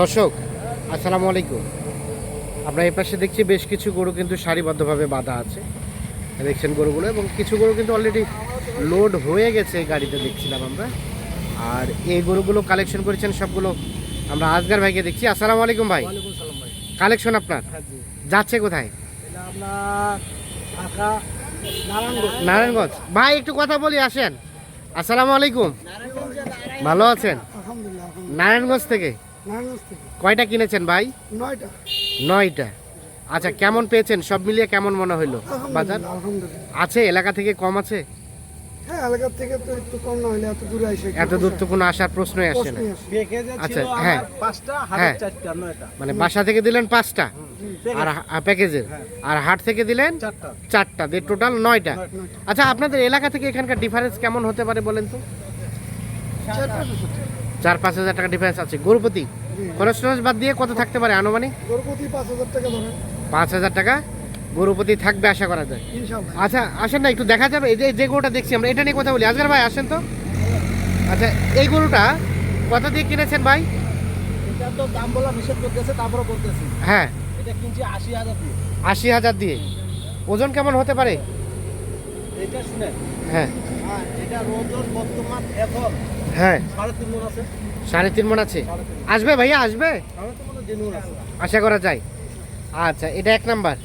দর্শক আসসালামু আলাইকুম। আমরা এই পাশে দেখছি বেশ কিছু গরু কিন্তু সারিবদ্ধভাবে বাঁধা আছে। দেখছেন গরুগুলো এবং কিছু গরু কিন্তু অলরেডি লোড হয়ে গেছে গাড়িতে দেখছিলাম আমরা। আর এই গরুগুলো কালেকশন করেছেন সবগুলো আমরা আজগার ভাইকে দেখছি। আসসালামু আলাইকুম ভাই। কালেকশন আপনার? হ্যাঁ যাচ্ছে কোথায়? নারায়ণগঞ্জ। ভাই একটু কথা বলি আসেন। আসসালামু আলাইকুম। ভালো আছেন? নারায়ণগঞ্জ থেকে? কয়টা কিনেছেন ভাই? নয়টা। নয়টা। আচ্ছা কেমন পেয়েছেন? সব মিলিয়ে কেমন মনে হইল বাজার? আছে? এলাকা থেকে কম আছে? হ্যাঁ এলাকার থেকে তো একটু কম না হলে এত দূরে দূর তো কোনো আসার প্রশ্নই আসে না। আচ্ছা, হ্যাঁ। পাঁচটা হ্যাঁ। মানে বাসা থেকে দিলেন পাঁচটা? আর প্যাকেজের? হ্যাঁ। আর হাট থেকে দিলেন চারটা। চারটা দিয়ে টোটাল নয়টা। আচ্ছা আপনাদের এলাকা থেকে এখানকার ডিফারেন্স কেমন হতে পারে বলেন তো? চার পাঁচ হাজার টাকা ডিফারেন্স আছে। গরুপতি। খরচ টরচ বাদ দিয়ে কত থাকতে পারে আনুমানিক? গরুপতি পাঁচ হাজার টাকা ধরেন। পাঁচ হাজার টাকা গরুপতি থাকবে আশা করা যায়। আচ্ছা আসেন না একটু দেখা যাবে। এই যে যে গরুটা দেখছি আমরা এটা নিয়ে কথা বলি। আজকের ভাই আসেন তো। আচ্ছা এই গরুটা কত দিয়ে কিনেছেন ভাই? এটা তো দাম বলা নিষেধ করতেছে তারপরে করতেছি। হ্যাঁ। এটা কিনছি আশি হাজার দিয়ে। আশি হাজার দিয়ে। ওজন কেমন হতে পারে? এটা হ্যাঁ। হ্যাঁ এটা ওজন বর্তমান এখন। হ্যাঁ। সাড়ে তিন মন আছে। সাড়ে তিন মন আছে। আসবে ভাইয়া আসবে? আশা করা যায়। আচ্ছা এটা এক নাম্বার।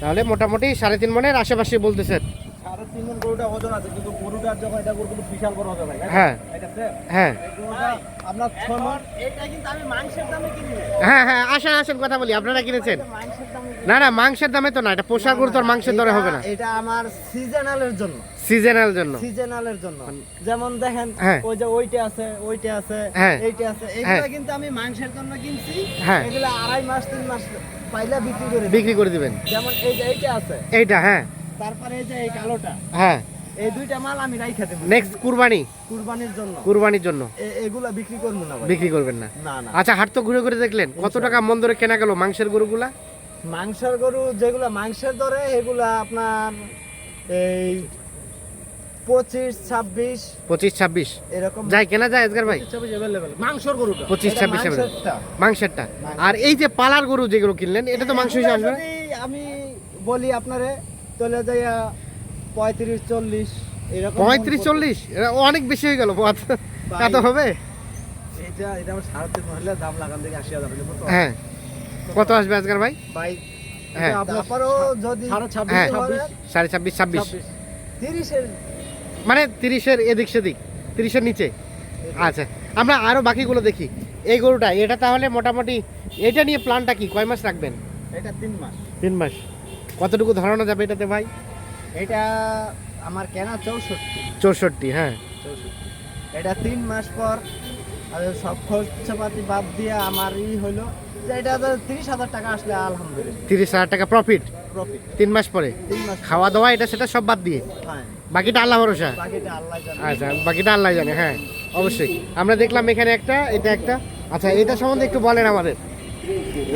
তাহলে মোটামুটি সাড়ে তিন মনের আশেপাশে বলতেছেন। সাড়ে তিন গরুটা ওজন আছে কিন্তু গরুটার যখন এটা গরু কিন্তু বিশাল বড় হবে হ্যাঁ। হ্যাঁ। আপনার ছয় এটা কিন্তু আমি মাংসের দামে হ্যাঁ হ্যাঁ আসেন আসেন কথা বলি আপনারা কিনেছেন? না না মাংসের দামে তো না এটা পোষা গরু তো আর মাংসের দরে হবে না। এটা আমার সিজনালের জন্য। সিজনাল জন্য। সিজনালের জন্য। যেমন দেখেন হ্যাঁ। ওই যে ওইটা আছে ওইটা আছে। এইটা আছে এগুলো কিন্তু আমি মাংসের জন্য কিনছি। এগুলো আড়াই মাস তিন মাস পাইলে বিক্রি করে বিক্রি করে দিবেন। যেমন এই যে এইটা আছে। এইটা হ্যাঁ। তারপরে এই যে এই কালোটা হ্যাঁ। এই দুইটা মাল আমি রাইখা দেবো। নেক্সট কুরবানি? কুরবানির জন্য। কুরবানির জন্য? এগুলা বিক্রি করব না বিক্রি করবেন না? না না। আচ্ছা হাট তো ঘুরে ঘুরে দেখলেন। কত টাকা মন ধরে কেনা গেল মাংসের গরুগুলা? মাংসের গরু যেগুলা মাংসের দরে এগুলা আপনার এই পঁচিশ ছাব্বিশ। পঁচিশ ছাব্বিশ? এরকম। যাই কেনা যায় আজকার ভাই? মাংসর গরুটা। পঁচিশ, ছাব্বিশ মাংসেরটা। মাংসেরটা। আর এই যে পালার গরু যেগুলো কিনলেন এটা তো মাংস হিসেবে আসবে আমি বলি আপনারে চলে যাইয়া পঁয়ত্রিশ চল্লিশ এরকম পঁয়ত্রিশ চল্লিশ? এটা অনেক বেশি হয়ে গেল এত ভাই। হবে? এটা এটা আমার সাড়ে তিন মহিলা দাম লাগান থেকে আশি হাজার হ্যাঁ। কত আসবে আজকার ভাই? ভাই হ্যাঁ। তারপরেও যদি হ্যাঁ। ছাব্বিশ। সাড়ে ছাব্বিশ ছাব্বিশ। তিরিশের মানে তিরিশের এদিক সেদিক তিরিশের নিচে। আচ্ছা আমরা আরও বাকিগুলো দেখি। এই গরুটা এটা তাহলে মোটামুটি এটা নিয়ে প্ল্যানটা কি? কয় মাস রাখবেন? এটা তিন মাস। তিন মাস। কতটুকু ধরানো যাবে এটাতে ভাই? এটা আমার কেনা চৌষট্টি। চৌষট্টি হ্যাঁ। চৌষট্টি। এটা তিন মাস পর সব খরচাপাতি বাদ দিয়ে আমার ই হলো এটা তিরিশ হাজার টাকা আসলে আলহামদুলিল্লাহ। তিরিশ হাজার টাকা প্রফিট প্রফিট তিন মাস পরে? খাওয়া দাওয়া এটা সেটা সব বাদ দিয়ে? হ্যাঁ। বাকিটা আল্লাহ ভরসা? বাকিটা আল্লাহ আচ্ছা বাকিটা আল্লাহ জানে হ্যাঁ অবশ্যই। আমরা দেখলাম এখানে একটা এটা একটা। আচ্ছা এটা সম্বন্ধে একটু বলেন আমাদের।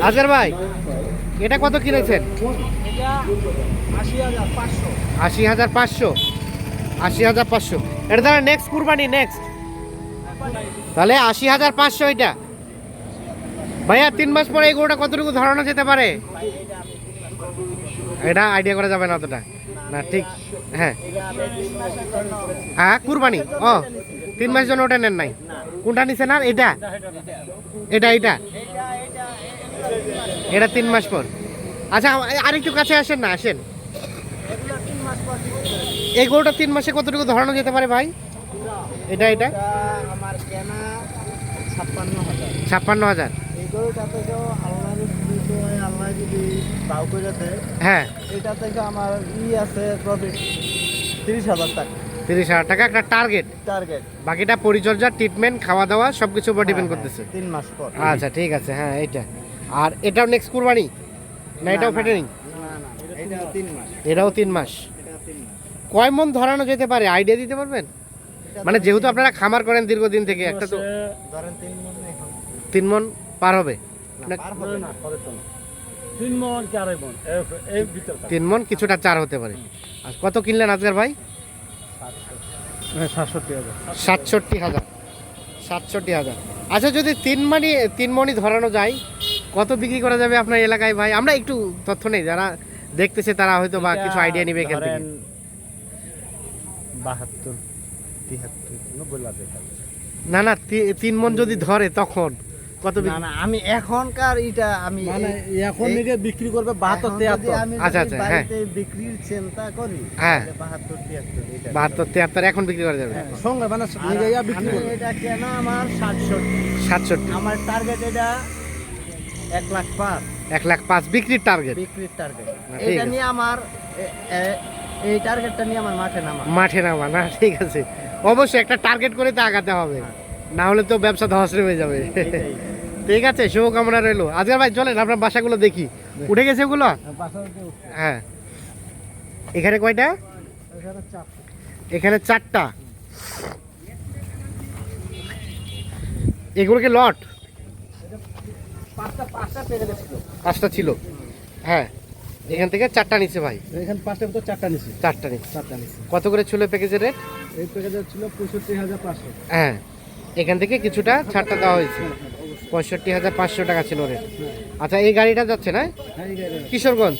আজগার ভাই? এটা কত কিনেছেন? আশি হাজার পাঁচশো। আশি হাজার পাঁচশো। এটা তাহলে নেক্সট কুরবানি নেক্সট তাহলে আশি হাজার পাঁচশো এটা। ভাইয়া তিন মাস পরে এই গরুটা কতটুকু ধরানো যেতে পারে? এটা আইডিয়া করা যাবে না অতটা। না ঠিক। হ্যাঁ। হ্যাঁ কুরবানি। ও তিন মাস জন্য ওটা নেন নাই। কোনটা নিছেন আর? এটা। এটা এটা। এটা তিন মাস পর। আচ্ছা আরেকটু কাছে আসেন না আসেন। এই গরুটা তিন মাসে কতটুকু ধরানো যেতে পারে ভাই? এটা এটা? আমার কেনা ছাপ্পান্ন হাজার। ছাপ্পান্ন হাজার হ্যাঁ। এটা থেকে আমার ই আছে প্রফিট তিরিশ হাজার টাকা তিরিশ হাজার টাকা একটা টার্গেট টার্গেট বাকিটা পরিচর্যা ট্রিটমেন্ট খাওয়া দাওয়া উপর ডিপেন্ড করতেছে। তিন মাস পর। আচ্ছা ঠিক আছে হ্যাঁ এইটা। আর এটাও নেক্সট কুরবানি? না এটাও না, ফেটারিং না না এটা তিন মাস। এটাও তিন মাস। এটা তিন মাস। কয় মন ধরানো যেতে পারে? আইডিয়া দিতে পারবেন? মানে যেহেতু আপনারা খামার করেন দীর্ঘদিন থেকে একটা তো তিন মন তিন মন পার হবে। তিন মন মন? মন কিছুটা চার হতে পারে। আর কত কিনলেন আজকের ভাই? সাতষট্টি। হাজার। সাতষট্টি হাজার। সাতষট্টি হাজার। আচ্ছা যদি তিন মানি তিন মণি ধরানো যায় কত বিক্রি করা যাবে আপনার এলাকায় ভাই? আমরা একটু তথ্য নেই যারা দেখতেছে তারা হয়তো বা কিছু আইডিয়া নিবে এখান থেকে। বাহাত্তর তিহাত্তর নব্বই লাখ না না তিন মন যদি ধরে তখন কত না আমি এখনকার এটা আমি মানে এখন নিকে বিক্রি করবে বাহাত্তর এখন যদি তেহাত্তর। আমি আচ্ছা, আচ্ছা, হ্যাঁ। বিক্রির চিন্তা করি হ্যাঁ। তাহলে বাহাত্তর তিয়াত্তর এটা বাহাত্তর তিয়াত্তর এখন বিক্রি করা যাবে? হ্যাঁ। সঙ্গে মানে বিক্রি এটা কেনা আমার সাতষট্টি? সাতষট্টি। আমার টার্গেট এটা এক লাখ পাঁচ। এক লাখ পাঁচ বিক্রির টার্গেট বিক্রির টার্গেট এটা নিয়ে আমার এই টার্গেটটা নিয়ে আমার মাঠে নামা। মাঠে নামা না ঠিক আছে। অবশ্যই একটা টার্গেট করে তো আগাতে হবে। না হলে তো ব্যবসা ধস হয়ে যাবে। ঠিক আছে শুভকামনা রইল। আজকে ভাই চলেন আপনার বাসাগুলো দেখি। উঠে গেছে ওগুলো? হ্যাঁ এখানে কয়টা? এখানে চারটা। এগুলো কি লট? পাঁচটা পাঁচটা পেরে পাঁচটা ছিল। হ্যাঁ এখান থেকে চারটা নিচ্ছে ভাই। এখানে পাঁচটা তো চারটা নিছি। চারটা নিচ্ছে চারটা নিছি। কত করে ছিল প্যাকেজের রেট এই প্যাকেজের ছিল পঁয়ষট্টি হাজার পাঁচশো। হ্যাঁ এখান থেকে কিছুটা ছাড়টা দেওয়া হয়েছে। পঁয়ষট্টি হাজার পাঁচশো টাকা ছিল রেট আচ্ছা এই গাড়িটা যাচ্ছে না? হ্যাঁ। কিশোরগঞ্জ?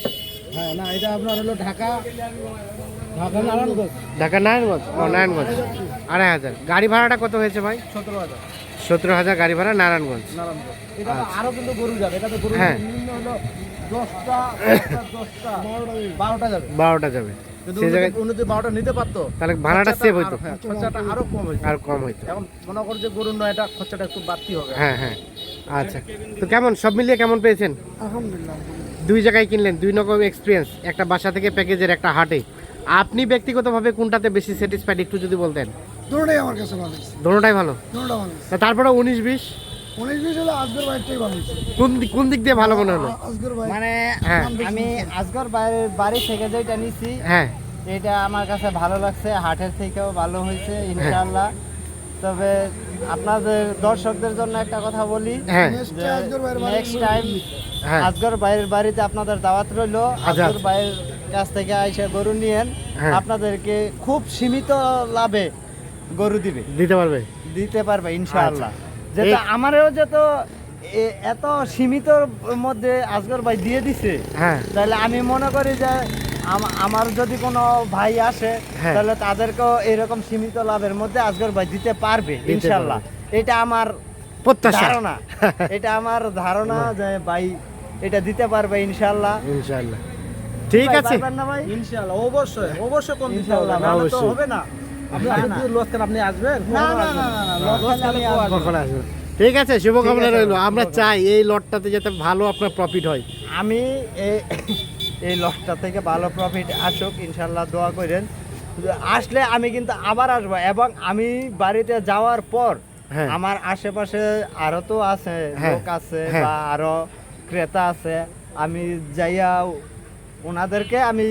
হ্যাঁ না এটা আপনার হলো ঢাকা ঢাকা নারায়ণগঞ্জ। ঢাকা নারায়ণগঞ্জ? ও নারায়ণগঞ্জ। আড়াই হাজার। গাড়ি ভাড়াটা কত হয়েছে ভাই? সতেরো হাজার। সতেরো হাজার গাড়ি ভাড়া নারায়ণগঞ্জ। নারায়ণগঞ্জ। আরও কিন্তু গরু যাবে এটা তো গরু হ্যাঁ। নিম্ন হলো দশটা দশটা, দশটা বারোটা যাবে। বারোটা যাবে। সেই জায়গায় উনি বারোটা নিতে পারতো। তাহলে ভাড়াটা সেভ হইতো। হ্যাঁ, খরচাটা আরও কম হইতো। আর কম হইতো। এখন মনে করো যে নয়টা খরচাটা একটু বাড়তি হবে। হ্যাঁ হ্যাঁ। আচ্ছা। তো কেমন? সব মিলিয়ে কেমন পেয়েছেন? আলহামদুলিল্লাহ। দুই জায়গায় কিনলেন দুই রকম এক্সপিরিয়েন্স একটা বাসা থেকে প্যাকেজের একটা হাটে। আপনি ব্যক্তিগতভাবে কোনটাতে বেশি স্যাটিসফাইড একটু যদি বলতেন? দুটোটাই আমার কাছে ভালো দোনোটাই ভালো? দুটোটা ভালো তা তারপরে উনিশ বিশ? উনিশ বিশ হলে আজকের বাইকটাই ভালো কোন কোন দিক দিয়ে ভালো মনে হলো? মানে হ্যাঁ। আমি আজগর বাইরের বাড়ি থেকে যেটা নিছি হ্যাঁ। এটা আমার কাছে ভালো লাগছে হাটের থেকেও ভালো হয়েছে ইনশাআল্লাহ। তবে আপনাদের দর্শকদের জন্য একটা কথা বলি হ্যাঁ। নেক্সট নেক্সট টাইম হ্যাঁ। আজগর বাইরের বাড়িতে আপনাদের দাওয়াত রইল। আচ্ছা। আজগর বাইরের কাছ থেকে আইসা গরু নিয়েন। হ্যাঁ। আপনাদেরকে খুব সীমিত লাভে গরু দিবে। দিতে পারবে? দিতে পারবে ইনশাআল্লাহ। যেটা আচ্ছা। এই- আমারও যত এ- এত সীমিত মধ্যে আজগর ভাই দিয়ে দিছে হ্যাঁ। তাহলে আমি মনে করি যে আমার যদি কোনো ভাই আসে হ্যাঁ। তাহলে তাদেরকেও এরকম সীমিত লাভের মধ্যে আজগর ভাই দিতে পারবে দিতে ইনশাল্লাহ এটা আমার প্রত্যাশা। ধারণা। এটা আমার ধারণা যে ভাই এটা দিতে পারবে ইনশাল্লাহ ইনশাআল্লাহ। ঠিক আছে। ইনশাআল্লাহ অবশ্যই অবশ্যই কম দিতে ইনশাআল্লাহ, তো। হবে না। আপনি আসবেন? ঠিক আছে শুভকামনা রইল। আমরা চাই এই লটটাতে যাতে ভালো আপনার প্রফিট হয়। আমি এই এই লসটা থেকে ভালো প্রফিট আসুক ইনশাল্লাহ দোয়া করেন। আসলে আমি কিন্তু আবার আসব এবং আমি বাড়িতে যাওয়ার পর হ্যাঁ। আমার আশেপাশে আরও তো আছে হ্যাঁ, লোক আছে হ্যাঁ। বা আরও ক্রেতা আছে। আমি যাইয়া ওনাদেরকে আমি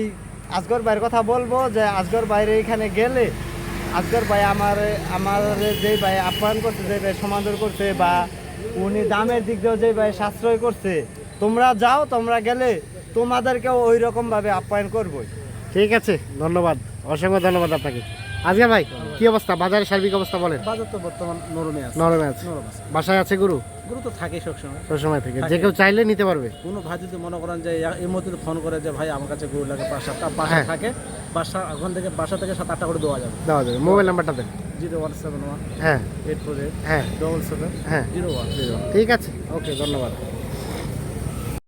আজগর ভাইয়ের কথা বলব যে আজগর বাইরে এখানে গেলে আজগর ভাই আমার আমার যে ভাই আপ্যায়ন করছে যে ভাই সমাদর করছে বা উনি দামের দিক দিয়েও যে ভাই সাশ্রয় করছে তোমরা যাও তোমরা গেলে তোমাদেরকেও ওই রকমভাবে আপ্যায়ন করব ঠিক আছে ধন্যবাদ। অসংখ্য ধন্যবাদ আপনাকে। আজকে ভাই কি অবস্থা? বাজারের সার্বিক অবস্থা বলেন। বাজার তো বর্তমান নরমে আছে। নরমে আছে। বাসায় আছে গরু? গুরু তো থাকে সবসময়। সবসময় থেকে। থাকে। যে কেউ চাইলে নিতে পারবে। কোনো ভাই যদি মনে করেন যে এই মুহূর্তে ফোন করে যে ভাই আমার কাছে গুরু লাগে পাঁচ সাতটা বাসা হ্যাঁ। থাকে বাসা ওখান থেকে বাসা থেকে সাত আটটা করে দেওয়া যাবে। দেওয়া যাবে। মোবাইল নাম্বারটা দেন। জিরো ওয়ান সেভেন ওয়ান হ্যাঁ। এইট ফোর এইট হ্যাঁ। ডবল সেভেন হ্যাঁ। Zero one. জিরো ঠিক আছে। ওকে ধন্যবাদ।